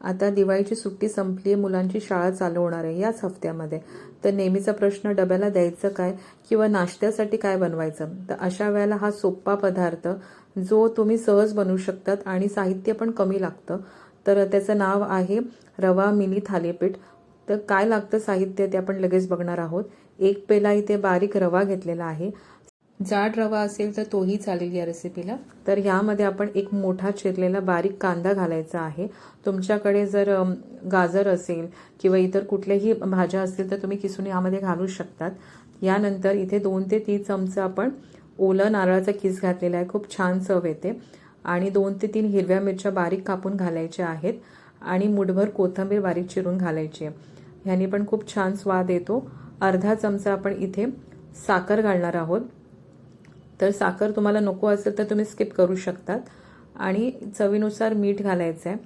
आता दिवाळीची सुट्टी संपली आहे मुलांची शाळा चालू होणार आहे याच हफ्त्यामध्ये. तर नेहमीचा प्रश्न डब्याला द्यायचं काय किंवा नाश्त्यासाठी काय बनवायचं? तर अशा वेळेला हा सोप्पा पदार्थ जो तुम्ही सहज बनवू शकतात आणि साहित्य पण कमी लागतं. तर त्याचं नाव आहे रवा मिनी थालीपीठ. तर काय लागतं साहित्य ते आपण लगेच बघणार आहोत. एक पेला इथे बारीक रवा घेतलेला आहे. जाड रवा असेल तर तोही चालेल या रेसिपीला तर ह्यामध्ये आपण एक मोठा चिरलेला बारीक कांदा घालायचा आहे. तुमच्याकडे जर गाजर असेल किंवा इतर कुठल्याही भाज्या असतील तर तुम्ही किसून यामध्ये घालू शकतात. यानंतर इथे दोन ते तीन चमचा आपण ओलं नारळाचा किस घातलेला आहे. खूप छान चव येते. आणि दोन ते तीन हिरव्या मिरच्या बारीक कापून घालायच्या आहेत. आणि मुठभर कोथिंबीर बारीक चिरून घालायची आहे. ह्याने पण खूप छान स्वाद येतो. अर्धा चमचा आपण इथे साखर घालणार आहोत. तर साखर तुम्हाला नको असेल तर तुम्ही स्किप करू शकतात. आणि चवीनुसार मीठ घालायचं आहे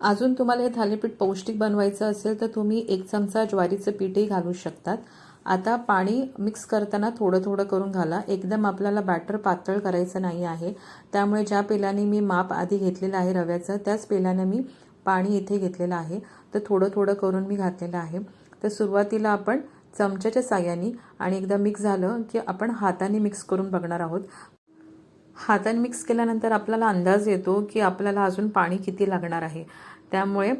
अजून तुम्हाला हे थालीपीठ पौष्टिक बनवायचं असेल तर तुम्ही एक चमचा ज्वारीचं पीठही घालू शकतात. आता पाणी मिक्स करताना थोडं थोडं करून घाला. एकदम आपल्याला बॅटर पातळ करायचं नाही आहे. त्यामुळे ज्या पेल्याने मी माप आधी घेतलेलं आहे रव्याचं त्याच पेल्याने मी पाणी इथे घेतलेलं आहे. तर थोडं थोडं करून मी घातलेलं आहे. तर सुरुवातीला आपण चमच्याच्या साह्याने आणि एकदा मिक्स झालं की आपण हाताने मिक्स करून बघणार आहोत. हाताने मिक्स केल्यानंतर आपल्याला अंदाज येतो की आपल्याला अजून पाणी किती लागणार आहे. त्यामुळे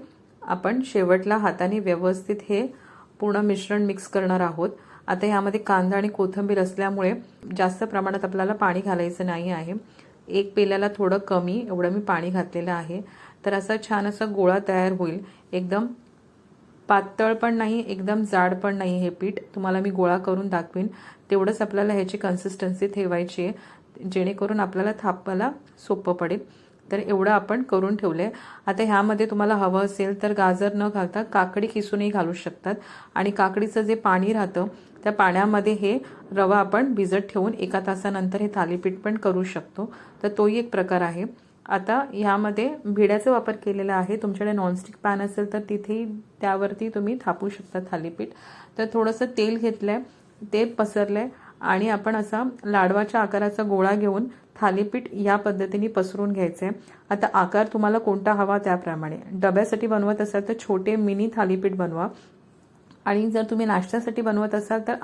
आपण शेवटला हाताने व्यवस्थित हे पूर्ण मिश्रण मिक्स करणार आहोत. आता यामध्ये कांदा आणि कोथिंबीर असल्यामुळे जास्त प्रमाणात आपल्याला पाणी घालायचं नाही आहे. एक पेल्याला थोडं कमी एवढं मी पाणी घातलेलं आहे. तर असा छान असा गोळा तयार होईल. एकदम पातळ पण नाही एकदम जाड पण नाही हे पीठ. तुम्हाला मी गोळा करून दाखवीन. तेवढंच आपल्याला ह्याची कन्सिस्टन्सी ठेवायची आहे. जेणेकरून आपल्याला थापायला सोपं पडेल. तर एवढं आपण करून ठेवलं आहे आता ह्यामध्ये तुम्हाला हवं असेल तर गाजर न घालता काकडी किसूनही घालू शकतात. आणि काकडीचं जे पाणी राहतं त्या पाण्यामध्ये हे रवा आपण भिजत ठेवून एका तासानंतर हे थालीपीठ पण करू शकतो. तर तोही एक प्रकार आहे. आता ह्यामध्ये भिड्याचा वापर केलेला आहे. तुमच्याकडे नॉनस्टिक पॅन असेल तर तिथेही त्यावरती तुम्ही थापू शकता थालीपीठ. तर थोडंसं तेल घेतलं आहे ते पसरलं आहे आणि आपण असा लाडवाच्या आकाराचा गोळा घेऊन थालीपीठ या पद्धतीने पसरून घ्यायचं आहे आता आकार तुम्हाला कोणता हवा त्याप्रमाणे. डब्यासाठी बनवत असाल तर छोटे मिनी थालीपीठ बनवा. आणि जर तुम्ही नाश्त्यासाठी बनवत असाल तर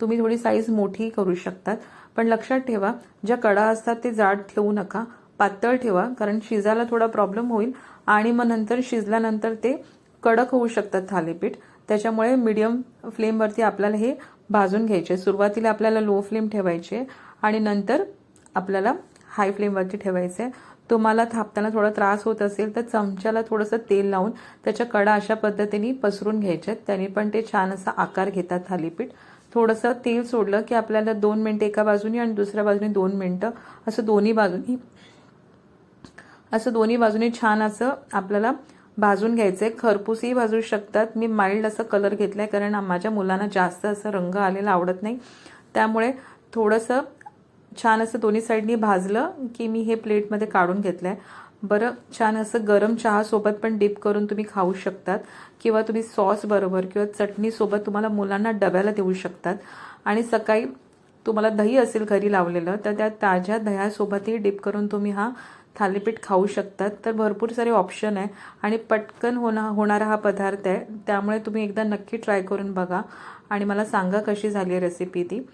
तुम्ही थोडी साईज मोठी करू शकतात. पण लक्षात ठेवा ज्या कडा असतात ते जाड ठेवू नका. पातळ ठेवा कारण शिजायला थोडा प्रॉब्लेम होईल आणि मग नंतर शिजल्यानंतर ते कडक होऊ शकतात थालीपीठ. त्याच्यामुळे मीडियम फ्लेमवरती आपल्याला हे भाजून घ्यायचे. सुरुवातीला आपल्याला लो फ्लेम ठेवायचे आणि नंतर आपल्याला हाय फ्लेमवरती ठेवायचे. तुम्हाला थापताना थोडा त्रास होत असेल तर चमच्याला थोडंसं तेल लावून त्याच्या कडा अशा पद्धतीने पसरून घ्यायच्यात त्याने पण ते छान असा आकार घेतात थालीपीठ. थोडंसं तेल सोडलं की आपल्याला दोन मिनटं एका बाजूनी आणि दुसऱ्या बाजूने दोन मिनटं. असं दोन्ही बाजूनी असं दोन्ही बाजूने छान असं आपल्याला भाजून घ्यायचंय. खरपूसही भाजू शकतात. मी माइल्ड असं कलर घेतलाय कारण माझ्या मुलांना जास्त असं रंग आलेला आवडत नाही. त्यामुळे थोडंसं छान असं दोन्ही साईडनी भाजलं की मी हे प्लेटमध्ये काढून घेतलंय. बरं छान असं गरम चहासोबत पण डिप करून तुम्ही खाऊ शकतात किंवा तुम्ही सॉस बरोबर किंवा चटणीसोबत तुम्हाला मुलांना डब्याला देऊ शकतात. आणि सकाळी तुम्हाला दही असेल घरी लावलेलं तर त्या ताज्या दह्यासोबतही डिप करून तुम्ही हा थालीपीठ खाऊ शकतात. तर भरपूर सारे ऑप्शन आहे. आणि पटकन होणा होणारा हा पदार्थ आहे. त्यामुळे तुम्ही एकदा नक्की ट्राय करून बघा. आणि मला सांगा कशी झाली आहे रेसिपी ती.